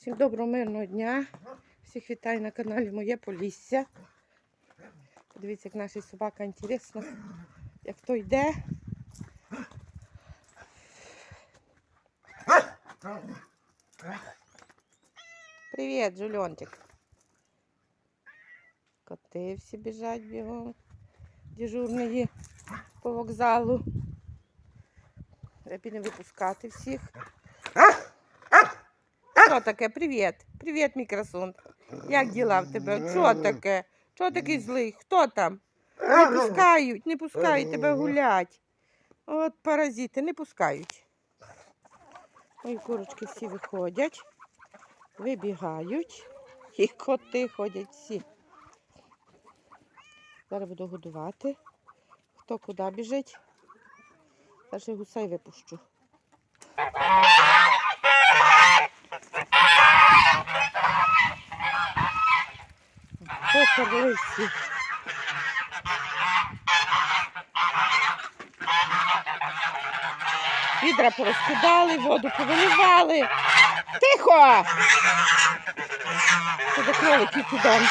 Всім доброго мирного дня. Всіх вітаю на каналі Моє Полісся. Подивіться, як наша собака інтересно, як то йде. Привіт, Жульончик. Коти всі біжать бігом. Дежурні по вокзалу. Треба не випускати всіх. Що таке? Привіт. Привіт, мій красун. Як діла в тебе? Що таке? Що такий злий? Хто там? Не пускають, не пускають тебе гулять. От паразити, не пускають. Мої курочки всі виходять, вибігають. І коти ходять всі. Зараз буду годувати. Хто куди біжить? Зараз гусей випущу. Поперли всі. Відра порозкидали, воду повиливали. Тихо! До кроликів підемо.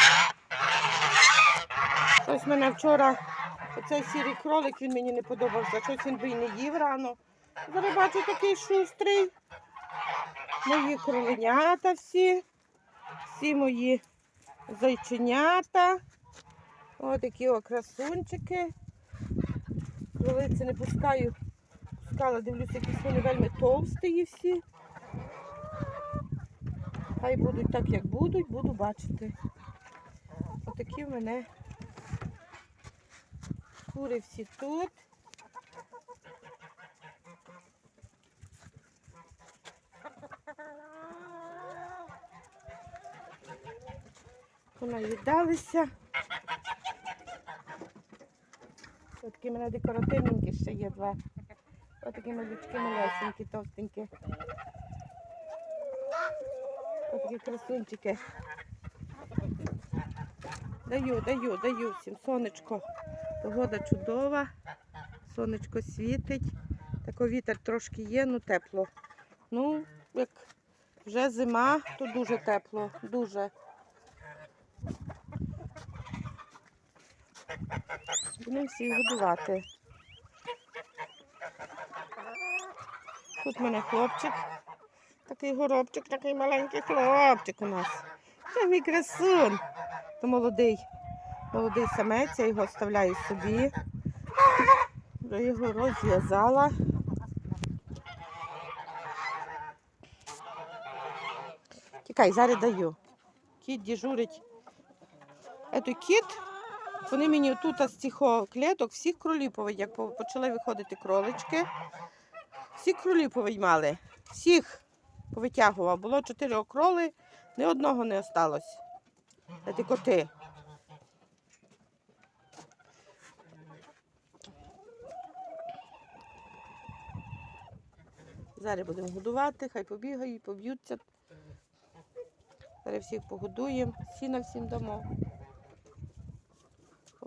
Ось мене вчора оцей сірий кролик, він мені не подобався. Щось він би й не їв рано. Зараз бачу такий шустрий. Мої кроленята всі. Всі мої зайченята. Ось такі о красунчики. Кролиці не пускаю. Пускала, дивлюся, якісь вони вельми товсті всі. Хай будуть так, як будуть, буду бачити. Отакі в мене кури всі тут. Понаїдалися. Такі мене декоративненькі ще є два. Ось такі малючки малесенькі, товстенькі. Ось такі красунчики. Даю, даю, даю всім сонечко. Погода чудова, сонечко світить. Тако вітер трошки є, ну тепло. Ну, як вже зима, то дуже тепло, дуже. Будемо всіх годувати. Тут в мене хлопчик. Такий горобчик, такий маленький хлопчик у нас. Це мій красун. То молодий, молодий самець, я його оставляю собі. Вже його розв'язала. Тікай, зараз даю. Кіт дежурить. Ето кіт, вони мені тут з цих клеток всіх кролів як почали виходити кролички. Всі кролів повиймали. Всіх повитягував. Було чотири окроли, ні одного не осталось. Це ті коти. Зараз будемо годувати, хай побігають, поб'ються. Зараз всіх погодуємо, сіна всім дамо.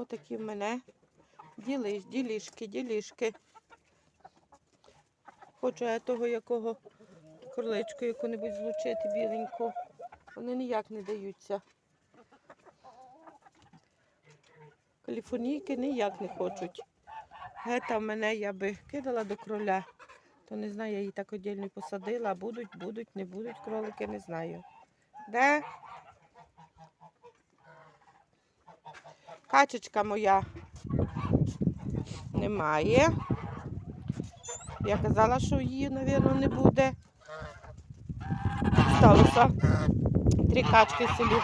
Отакі в мене ділиш, ділішки, ділішки. Хочу я того якого кроличку яку-небудь злучити біленьку. Вони ніяк не даються. Каліфорнійки ніяк не хочуть. Гета в мене я би кидала до кроля. То не знаю, я її так віддільно посадила. Будуть, будуть, не будуть кролики, не знаю. Де? Качечка моя немає. Я казала, що її, мабуть, не буде. Сталося три качки в селі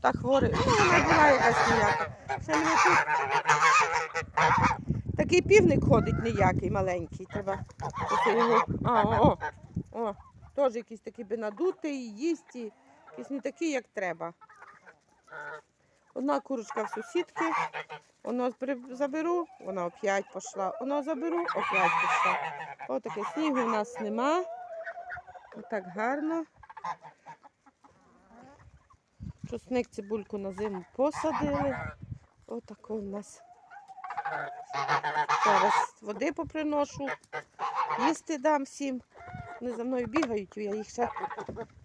Та хворий. Ну, вона була якась ніяка. Тут такий півник ходить ніякий маленький. Треба його. О, о, о. Теж якийсь такий би надутий, їсть, і якийсь не такий, як треба. Одна курочка в сусідки, воно заберу, вона оп'ять пішла. Воно заберу, оп'ять пішла. Отаке снігу у нас нема. Отак гарно. Чосник цибульку на зиму посадили. Отако у нас. Зараз води поприношу, їсти дам всім. Вони за мною бігають, я їх ще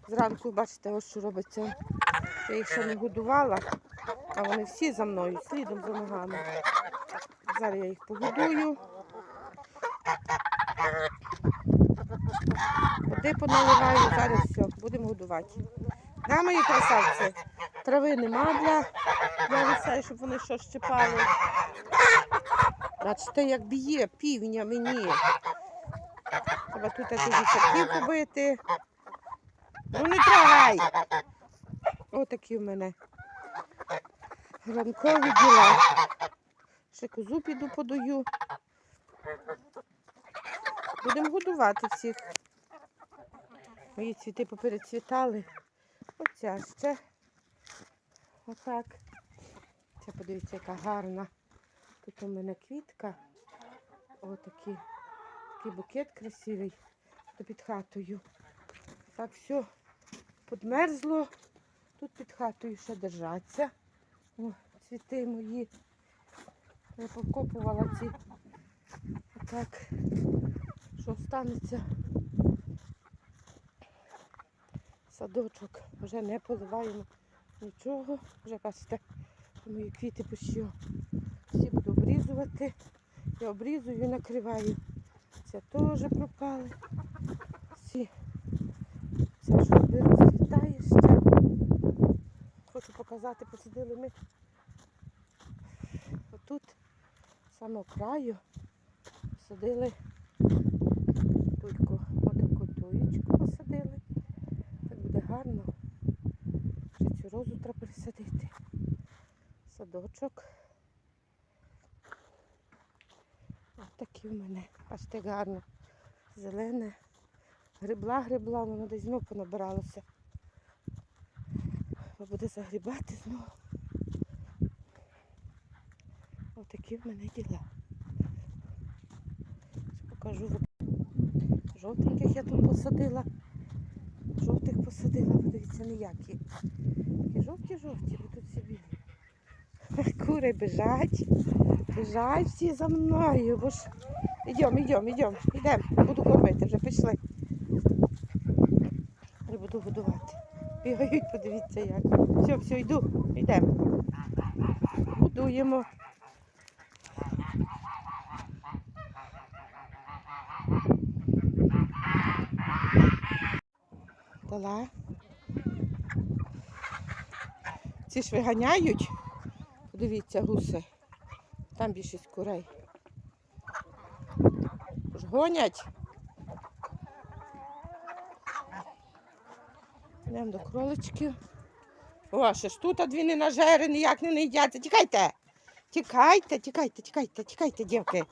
зранку, бачите, ось що робиться. Я їх ще не годувала, а вони всі за мною, слідом за ногами. Зараз я їх погодую. Води поналиваю, зараз все, будемо годувати. Да, мої красавці? Трави нема для, для щоб вони що щепали. Бачите, як б'є півня мені. Треба тут ці гусаків побити. Ну не трогай. Отакі в мене ранкові діла. Ще козу піду подаю. Будемо годувати всіх. Мої цвіти поперецвітали. Оця ще. Отак. Це подивіться, яка гарна. Тут у мене квітка. Отакий такий букет красивий. То під хатою. Так все подмерзло. Тут під хатою ще держаться. О, цвіти мої. Я покопувала ці. Так, що станеться? Садочок. Вже не поливаємо нічого. Вже бачите, мої квіти пощу. Всі буду обрізувати. Я обрізую і накриваю. Це теж пропали. Всі. Це що. Хочу показати, посадили ми отут, з самого краю, посадили тульку, отаку туєчку посадили. Так буде гарно. Ще цю розу треба пересадити. Садочок. Ось в мене. Бачите, гарно. Зелене. Грибла, грибла, воно десь знов понабиралося. Буде загрібати знову. Ось такі в мене діла. Покажу. Жовтеньких я тут посадила. Жовтих посадила, подивіться, ніякі. Такі жовті-жовті, бо тут собі. Кури біжать. Біжать всі за мною, бо ж. Ідемо, ідемо, ідемо, ідемо. Буду кормити, вже пішли. Я буду годувати. Бігають, подивіться як. Все, все, йду, йдемо. Будуємо. Дала. Ці ж виганяють. Подивіться, гуси. Там більшість курей. Гонять. Йдемо до кроличків. О, ще ж тут дві не нажери, ніяк не їдяться. Тікайте! Тікайте, тікайте, тікайте, тікайте, дівки.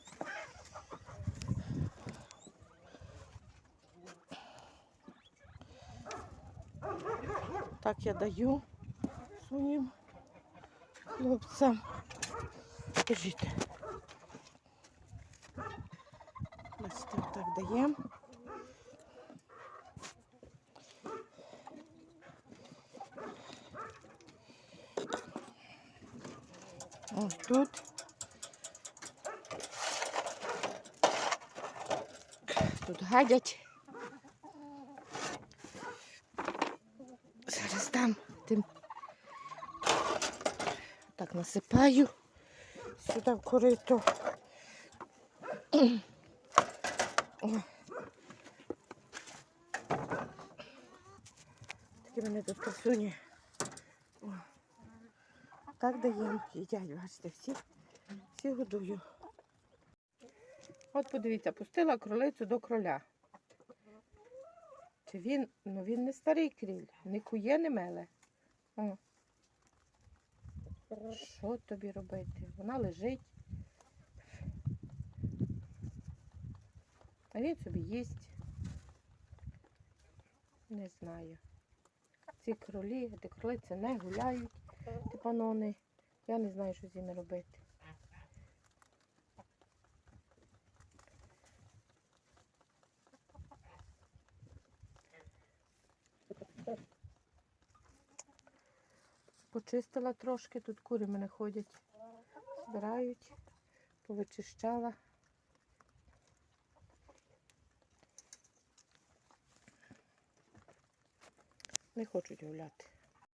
Так я даю своїм хлопцям. Скажіть. Бачите, так даємо. Ось тут. Тут гадять. Зараз дам тим. Так насипаю сюди в корито. Такі мене тут красуні. Так даємо, їдять, бачите, всі, всі годую. От подивіться, пустила кролицю до кроля. Чи він, ну він не старий кріль, не кує, не меле. О. Що тобі робити? Вона лежить. А він собі їсть. Не знаю. Ці кролі, ті кролиці не гуляють, панони. Я не знаю, що з ними робити. Почистила трошки, тут кури мене ходять, збирають, повичищала. Не хочуть гуляти.